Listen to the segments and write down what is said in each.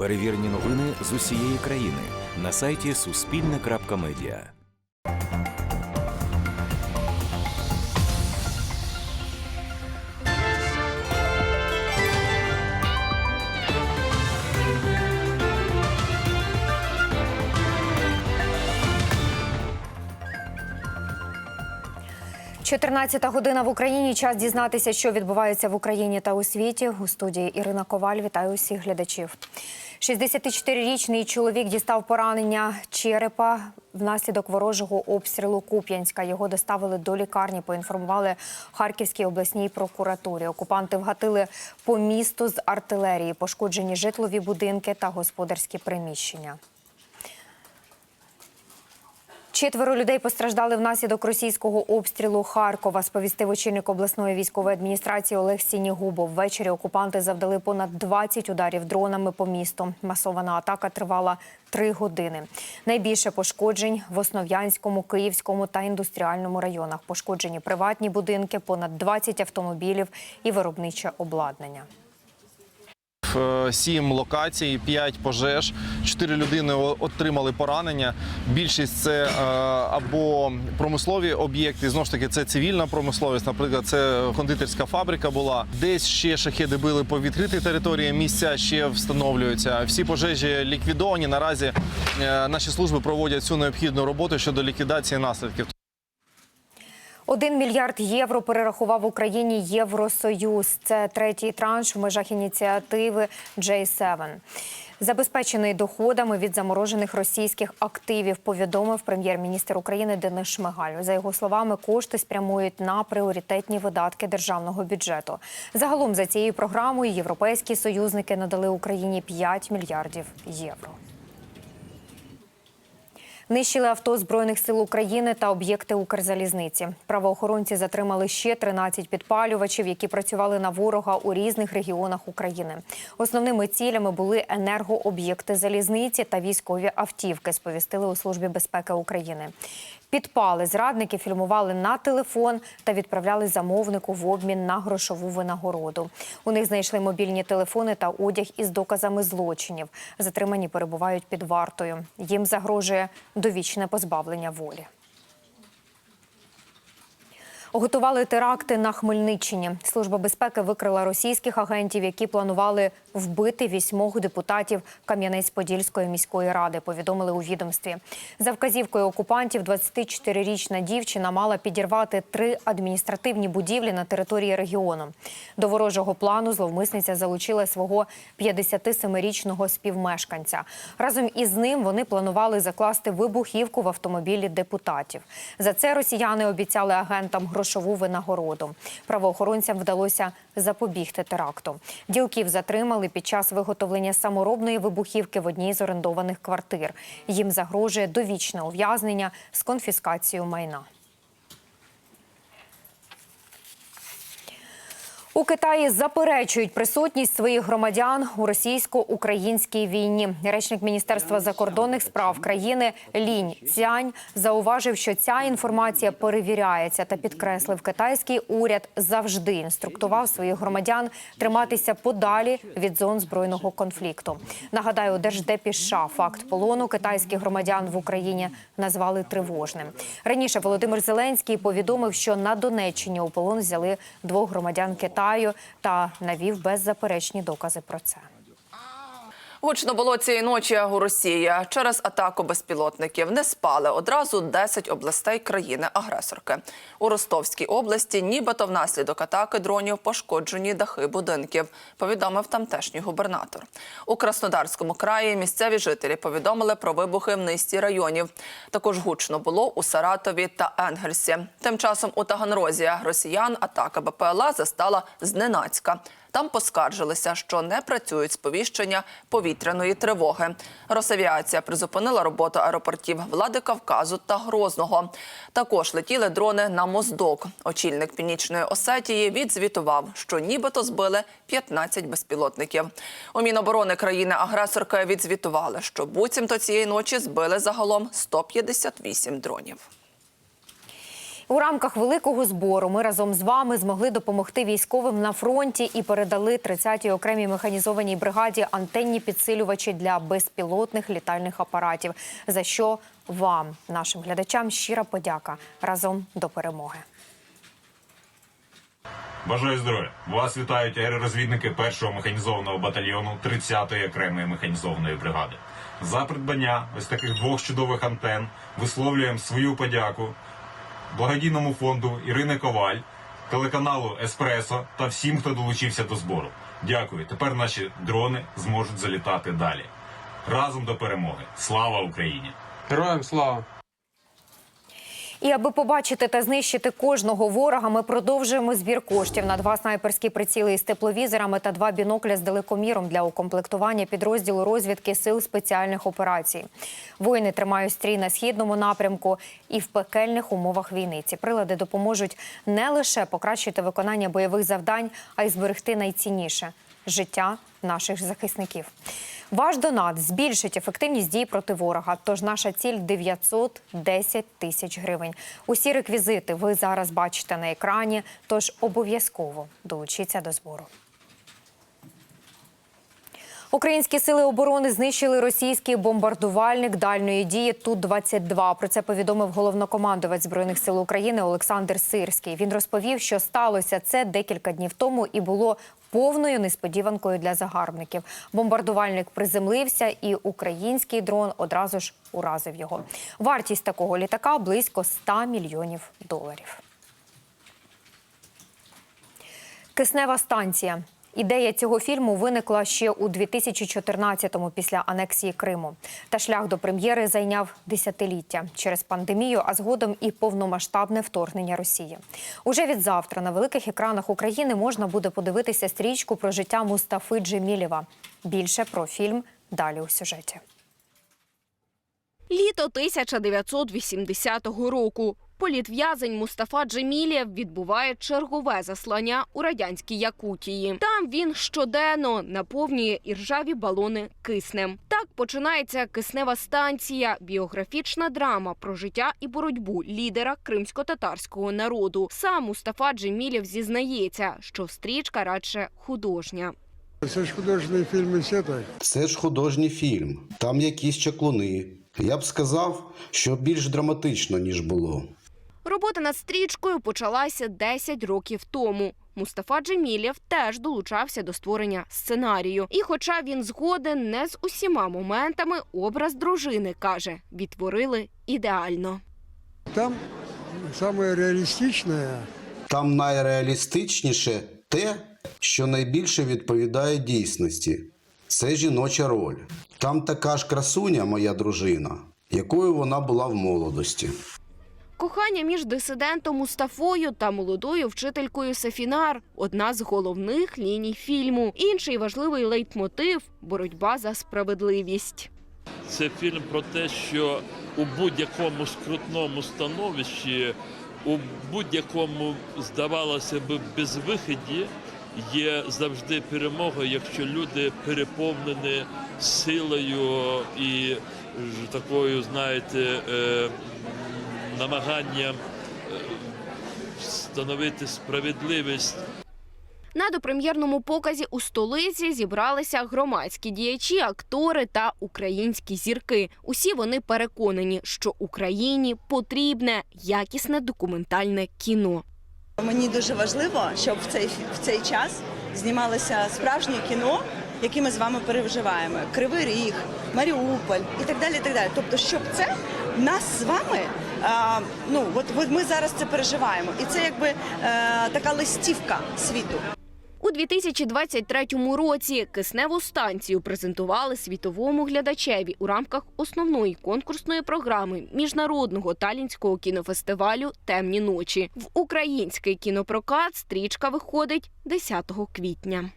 Перевірені новини з усієї країни на сайті Суспільне.Медіа. – 14 година в Україні. Час дізнатися, що відбувається в Україні та у світі. У студії Ірина Коваль. Вітаю усіх глядачів. 64-річний чоловік дістав поранення черепа внаслідок ворожого обстрілу Куп'янська. Його доставили до лікарні. Поінформували Харківській обласній прокуратурі. Окупанти вгатили по місту з артилерії, пошкоджені житлові будинки та господарські приміщення. Четверо людей постраждали внаслідок російського обстрілу Харкова. Сповістив очільник обласної військової адміністрації Олег Сінігубов. Ввечері окупанти завдали понад 20 ударів дронами по місту. Масована атака тривала три години. Найбільше пошкоджень в Основ'янському, Київському та індустріальному районах. Пошкоджені приватні будинки, понад 20 автомобілів і виробниче обладнання. Сім локацій, п'ять пожеж, чотири людини отримали поранення. Більшість це е, або промислові об'єкти. Знову ж таки, це цивільна промисловість. Наприклад, це кондитерська фабрика була. Десь ще шахеди били по відкритій території. Місця ще встановлюються. Всі пожежі ліквідовані. Наразі е, наші служби проводять всю необхідну роботу щодо ліквідації наслідків. Один мільярд євро перерахував Україні Євросоюз. Це третій транш в межах ініціативи J7. Забезпечений доходами від заморожених російських активів, повідомив прем'єр-міністр України Денис Шмигаль. За його словами, кошти спрямують на пріоритетні видатки державного бюджету. Загалом за цією програмою європейські союзники надали Україні 5 мільярдів євро. Нищили авто Збройних сил України та об'єкти Укрзалізниці. Правоохоронці затримали ще 13 підпалювачів, які працювали на ворога у різних регіонах України. Основними цілями були енергооб'єкти залізниці та військові автівки. Сповістили у службі безпеки України. Підпали зрадники фільмували на телефон та відправляли замовнику в обмін на грошову винагороду. У них знайшли мобільні телефони та одяг із доказами злочинів. Затримані перебувають під вартою. Їм загрожує довічне позбавлення волі. Готували теракти на Хмельниччині. Служба безпеки викрила російських агентів, які планували вбити вісьмох депутатів Кам'янець-Подільської міської ради. Повідомили у відомстві. За вказівкою окупантів, 24-річна дівчина мала підірвати три адміністративні будівлі на території регіону. До ворожого плану зловмисниця залучила свого 57-річного співмешканця. Разом із ним вони планували закласти вибухівку в автомобілі депутатів. За це росіяни обіцяли агентам грошову винагороду. Правоохоронцям вдалося запобігти теракту. Ділків затримали під час виготовлення саморобної вибухівки в одній з орендованих квартир. Їм загрожує довічне ув'язнення з конфіскацією майна. У Китаї заперечують присутність своїх громадян у російсько-українській війні. Речник міністерства закордонних справ країни Лінь Цянь зауважив, що ця інформація перевіряється та підкреслив, китайський уряд завжди інструктував своїх громадян триматися подалі від зон збройного конфлікту. Нагадаю, у держдепі США факт полону китайських громадян в Україні назвали тривожним. Раніше Володимир Зеленський повідомив, що на Донеччині у полон взяли двох громадян Китаю та навів беззаперечні докази про це. Гучно було цієї ночі у Росії через атаку безпілотників. Не спали одразу 10 областей країни-агресорки. У Ростовській області, нібито внаслідок атаки дронів пошкоджені дахи будинків, повідомив тамтешній губернатор. У Краснодарському краї місцеві жителі повідомили про вибухи в низці районів. Також гучно було у Саратові та Енгельсі. Тим часом у Таганрозі росіян атака БПЛА застала зненацька. Там поскаржилися, що не працюють сповіщення повітряної тривоги. Росавіація призупинила роботу аеропортів Влади Кавказу та Грозного. Також летіли дрони на Моздок. Очільник Північної Осетії відзвітував, що нібито збили 15 безпілотників. У Міноборони країни-агресорки відзвітували, що буцімто цієї ночі збили загалом 158 дронів. У рамках великого збору ми разом з вами змогли допомогти військовим на фронті і передали 30-й окремій механізованій бригаді антенні підсилювачі для безпілотних літальних апаратів. За що вам, нашим глядачам, щира подяка разом до перемоги. Бажаю здоров'я! Вас вітають аеророзвідники першого механізованого батальйону 30-ї окремої механізованої бригади. За придбання ось таких двох чудових антен висловлюємо свою подяку благодійному фонду Ірини Коваль, телеканалу Еспресо та всім, хто долучився до збору. Дякую. Тепер наші дрони зможуть залітати далі. Разом до перемоги. Слава Україні! Героям слава! І аби побачити та знищити кожного ворога, ми продовжуємо збір коштів на два снайперські приціли із тепловізорами та два бінокля з далекоміром для укомплектування підрозділу розвідки сил спеціальних операцій. Воїни тримають стрій на східному напрямку і в пекельних умовах війни. Ці прилади допоможуть не лише покращити виконання бойових завдань, а й зберегти найцінніше життя наших захисників. Ваш донат збільшить ефективність дій проти ворога. Тож наша ціль 910 тисяч гривень. Усі реквізити ви зараз бачите на екрані. Тож обов'язково долучіться до збору. Українські сили оборони знищили російський бомбардувальник дальної дії Ту-22. Про це повідомив головнокомандувач збройних сил України Олександр Сирський. Він розповів, що сталося це декілька днів тому і було повною несподіванкою для загарбників. Бомбардувальник приземлився, і український дрон одразу ж уразив його. Вартість такого літака близько 100 мільйонів доларів. Киснева станція. Ідея цього фільму виникла ще у 2014-му після анексії Криму. Та шлях до прем'єри зайняв десятиліття через пандемію, а згодом і повномасштабне вторгнення Росії. Уже від завтра на великих екранах України можна буде подивитися стрічку про життя Мустафи Джемілєва. Більше про фільм далі у сюжеті. Літо 1980 року. Політв'язень Мустафа Джемілєв відбуває чергове заслання у радянській Якутії. Там він щоденно наповнює іржаві балони киснем. Так починається киснева станція, біографічна драма про життя і боротьбу лідера кримсько-татарського народу. Сам Мустафа Джемілєв зізнається, що стрічка радше художня. Це ж художній фільм і все так. Це ж художній фільм, там якісь чаклуни. Я б сказав, що більш драматично, ніж було. Робота над стрічкою почалася 10 років тому. Мустафа Джемілєв теж долучався до створення сценарію. І, хоча він згоден не з усіма моментами, образ дружини каже, відтворили ідеально. Там саме реалістичне Там найреалістичніше те, що найбільше відповідає дійсності. Це жіноча роль. Там така ж красуня, моя дружина, якою вона була в молодості. Кохання між дисидентом Мустафою та молодою вчителькою Сафінар одна з головних ліній фільму. Інший важливий лейтмотив боротьба за справедливість. Це фільм про те, що у будь-якому скрутному становищі, у будь-якому, здавалося б, безвиході є завжди перемога, якщо люди переповнені силою і такою, знаєте, е, намаганням е, встановити справедливість На допрем'єрному показі у столиці зібралися громадські діячі, актори та українські зірки. Усі вони переконані, що Україні потрібне якісне документальне кіно. Мені дуже важливо, щоб в цей в цей час знімалося справжнє кіно, яке ми з вами переживаємо. Кривий Ріг, Маріуполь і так далі. І так далі. Тобто, щоб це нас з вами. А, ну от, от ми зараз це переживаємо, і це якби е, така листівка світу. У 2023 році кисневу станцію презентували світовому глядачеві у рамках основної конкурсної програми міжнародного талінського кінофестивалю Темні ночі. В український кінопрокат стрічка виходить 10 квітня.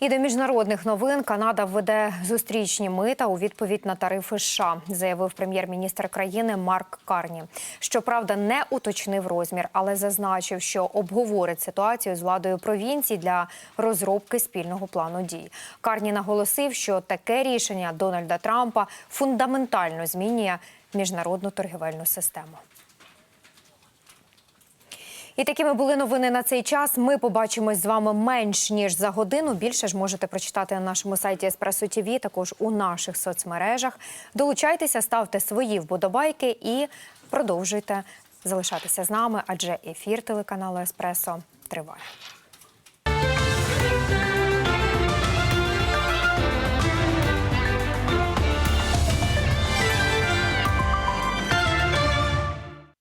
І до міжнародних новин Канада введе зустрічні мита у відповідь на тарифи США, заявив прем'єр-міністр країни Марк Карні. Щоправда, не уточнив розмір, але зазначив, що обговорить ситуацію з владою провінцій для розробки спільного плану дій. Карні наголосив, що таке рішення Дональда Трампа фундаментально змінює міжнародну торгівельну систему. І такими були новини на цей час. Ми побачимось з вами менш ніж за годину. Більше ж можете прочитати на нашому сайті Еспресо ТВ, також у наших соцмережах. Долучайтеся, ставте свої вподобайки і продовжуйте залишатися з нами, адже ефір телеканалу Еспресо триває.